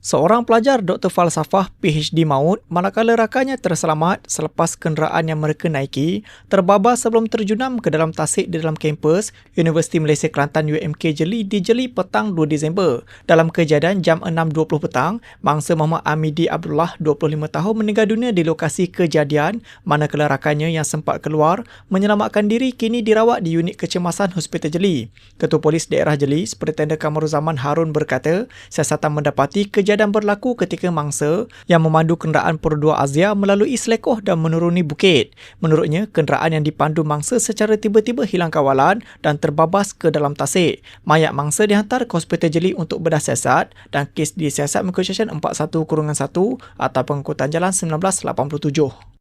Seorang pelajar Dr. Falsafah PhD maut manakala rakannya terselamat selepas kenderaan yang mereka naiki terbabas sebelum terjunam ke dalam tasik di dalam kampus Universiti Malaysia Kelantan UMK Jeli di Jeli petang 2 Disember. Dalam kejadian jam 6.20 petang, mangsa Muhammad Amidi Abdullah 25 tahun meninggal dunia di lokasi kejadian manakala rakannya yang sempat keluar menyelamatkan diri kini dirawat di unit kecemasan Hospital Jeli. Ketua Polis Daerah Jeli, Superintendent Kamaruzaman Harun berkata, siasatan mendapati kejadian kejadian berlaku ketika mangsa yang memandu kenderaan Perdua Azia melalui selekoh dan menuruni bukit. Menurutnya, kenderaan yang dipandu mangsa secara tiba-tiba hilang kawalan dan terbabas ke dalam tasik. Mayat mangsa dihantar ke Hospital Jeli untuk bedah siasat dan kes disiasat Mekosyasan 41-1 atau pengangkutan jalan 1987.